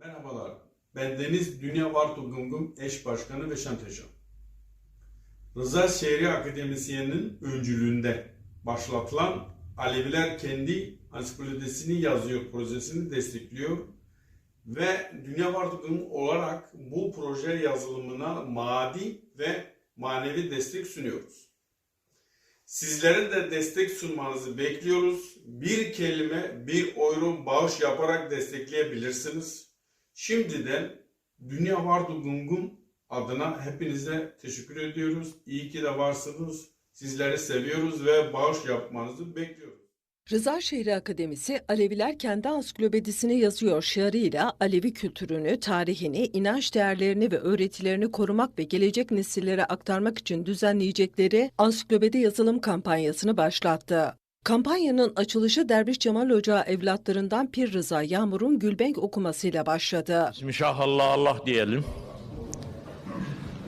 Merhabalar, ben Deniz Dünya Vartu Gumgum eş başkanı ve şantajı. Rıza Şehri Akademisyen'in öncülüğünde başlatılan Aleviler kendi ansiklopedisini yazıyor projesini destekliyor ve Dünya Vartu Gumgum olarak bu proje yazılımına maddi ve manevi destek sunuyoruz. Sizlerin de destek sunmanızı bekliyoruz. Bir kelime, bir euro bağış yaparak destekleyebilirsiniz. Şimdiden Dünya Vardu Gungun adına hepinize teşekkür ediyoruz. İyi ki de varsınız. Sizleri seviyoruz ve bağış yapmanızı bekliyoruz. Rıza Şehri Akademisi Aleviler kendi ansiklopedisini yazıyor şiarıyla Alevi kültürünü, tarihini, inanç değerlerini ve öğretilerini korumak ve gelecek nesillere aktarmak için düzenleyecekleri ansiklopedi yazılım kampanyasını başlattı. Kampanyanın açılışı Derviş Cemal Hoca evlatlarından Pir Rıza Yağmur'un Gülbenk okumasıyla başladı. Bismillah Allah Allah diyelim.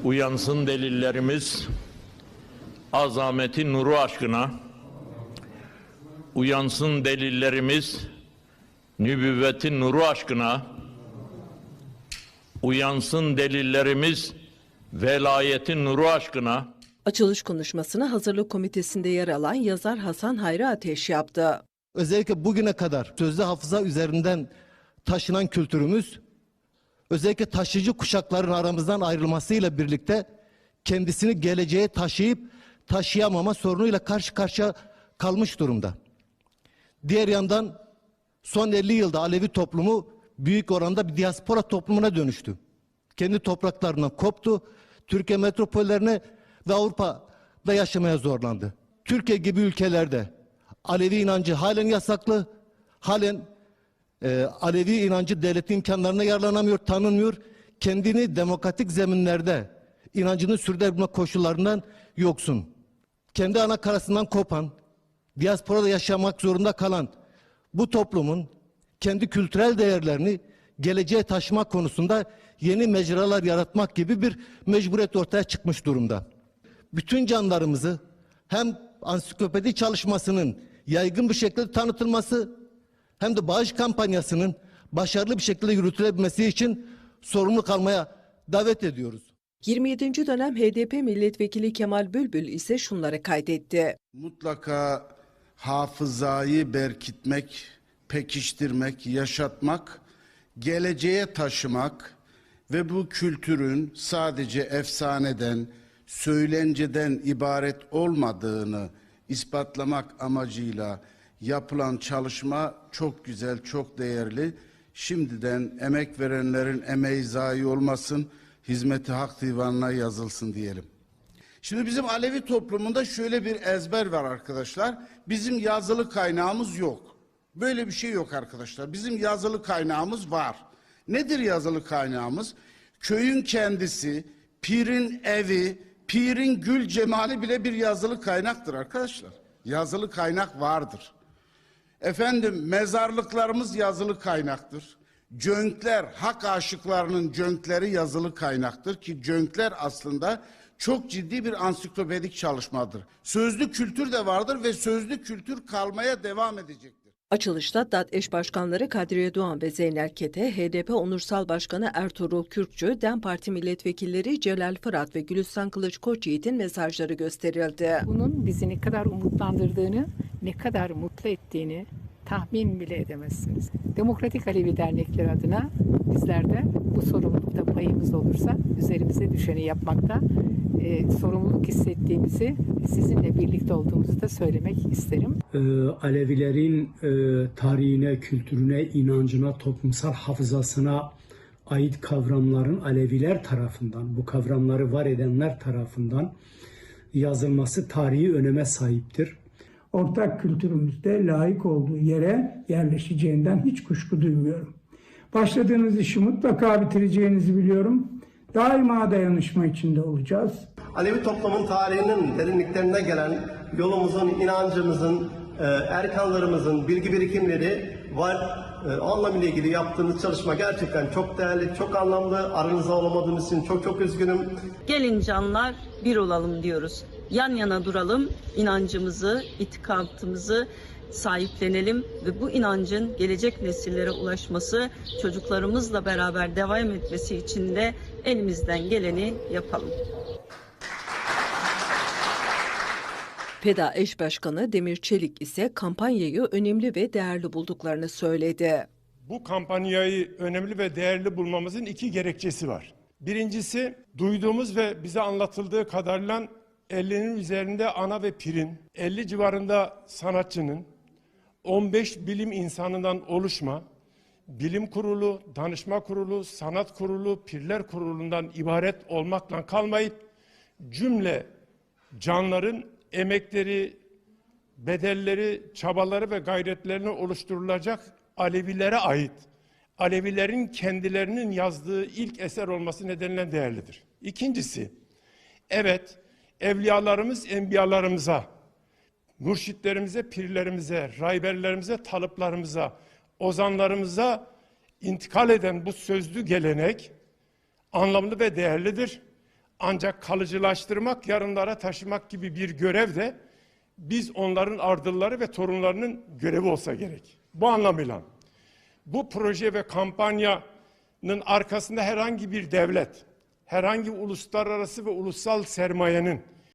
Uyansın delillerimiz azameti nuru aşkına. Uyansın delillerimiz nübüvvetin nuru aşkına. Uyansın delillerimiz velayetin nuru aşkına. Açılış konuşmasını hazırlık komitesinde yer alan yazar Hasan Hayri Ateş yaptı. özellikle bugüne kadar sözlü hafıza üzerinden taşınan kültürümüz özellikle taşıyıcı kuşakların aramızdan ayrılmasıyla birlikte kendisini geleceğe taşıyıp taşıyamama sorunuyla karşı karşıya kalmış durumda. Diğer yandan son 50 yılda Alevi toplumu büyük oranda bir diaspora toplumuna dönüştü. Kendi topraklarından koptu. Türkiye metropollerine ve Avrupa'da yaşamaya zorlandı. Türkiye gibi ülkelerde Alevi inancı halen yasaklı. Halen e, Alevi inancı devletin imkanlarına yararlanamıyor, tanınmıyor. Kendini demokratik zeminlerde inancını sürdürebilme koşullarından yoksun. Kendi ana karasından kopan, diasporada yaşamak zorunda kalan bu toplumun kendi kültürel değerlerini geleceğe taşımak konusunda yeni mecralar yaratmak gibi bir mecburiyet ortaya çıkmış durumda. Bütün canlarımızı hem ansiklopedi çalışmasının yaygın bir şekilde tanıtılması hem de bağış kampanyasının başarılı bir şekilde yürütülebilmesi için sorumluluk almaya davet ediyoruz. 27. dönem HDP milletvekili Kemal Bülbül ise şunları kaydetti. mutlaka hafızayı berkitmek, pekiştirmek, yaşatmak, geleceğe taşımak ve bu kültürün sadece efsaneden, söylenceden ibaret olmadığını ispatlamak amacıyla yapılan çalışma çok güzel, çok değerli. Şimdiden emek verenlerin emeği zayi olmasın, hizmeti hak divanına yazılsın diyelim. Şimdi bizim Alevi toplumunda şöyle bir ezber var arkadaşlar. Bizim yazılı kaynağımız yok. Böyle bir şey yok arkadaşlar. Bizim yazılı kaynağımız var. Nedir yazılı kaynağımız? Köyün kendisi, pirin evi, pirin gül cemali bile bir yazılı kaynaktır arkadaşlar. Yazılı kaynak vardır. Efendim mezarlıklarımız yazılı kaynaktır. Cönkler, hak aşıklarının cönkleri yazılı kaynaktır ki cönkler aslında çok ciddi bir ansiklopedik çalışmadır. Sözlü kültür de vardır ve sözlü kültür kalmaya devam edecektir. Açılışta DAT eş başkanları Kadriye Doğan ve Zeynel Kete, HDP Onursal Başkanı Ertuğrul Kürkçü, DEM Parti milletvekilleri Celal Fırat ve Gülistan Kılıç Koçyiğit'in mesajları gösterildi. bunun bizi ne kadar umutlandırdığını, ne kadar mutlu ettiğini tahmin bile edemezsiniz. Demokratik Alevi Dernekleri adına bizler de bu sorumlulukta payımız olursa üzerimize düşeni yapmakta e, sorumluluk hissettiğimizi sizinle birlikte olduğumuzu da söylemek isterim. e, Alevilerin e, tarihine, kültürüne, inancına, toplumsal hafızasına ait kavramların Aleviler tarafından, bu kavramları var edenler tarafından yazılması tarihi öneme sahiptir. ortak kültürümüzde layık olduğu yere yerleşeceğinden hiç kuşku duymuyorum. Başladığınız işi mutlaka bitireceğinizi biliyorum. Daima dayanışma içinde olacağız. Alevi toplumun tarihinin derinliklerine gelen yolumuzun, inancımızın, e, erkanlarımızın bilgi birikimleri var. E, anlamıyla ilgili yaptığınız çalışma gerçekten çok değerli, çok anlamlı. Aranızda olamadığımız için çok çok üzgünüm. Gelin canlar bir olalım diyoruz. Yan yana duralım, inancımızı, itikadımızı sahiplenelim ve bu inancın gelecek nesillere ulaşması, çocuklarımızla beraber devam etmesi için de elimizden geleni yapalım. PEDA eş başkanı Demir Çelik ise kampanyayı önemli ve değerli bulduklarını söyledi. Bu kampanyayı önemli ve değerli bulmamızın iki gerekçesi var. Birincisi duyduğumuz ve bize anlatıldığı kadarıyla 50'nin üzerinde ana ve pirin, 50 civarında sanatçının, 15 bilim insanından oluşma, bilim kurulu, danışma kurulu, sanat kurulu, pirler kurulundan ibaret olmakla kalmayıp cümle canların emekleri, bedelleri, çabaları ve gayretlerini oluşturulacak Alevilere ait, Alevilerin kendilerinin yazdığı ilk eser olması nedeniyle değerlidir. İkincisi, evet evliyalarımız enbiyalarımıza, mürşitlerimize, pirlerimize, rahberlerimize, talıplarımıza, ozanlarımıza intikal eden bu sözlü gelenek anlamlı ve değerlidir. Ancak kalıcılaştırmak, yarınlara taşımak gibi bir görev de biz onların ardılları ve torunlarının görevi olsa gerek. Bu anlamıyla bu proje ve kampanyanın arkasında herhangi bir devlet, herhangi uluslararası ve ulusal sermayenin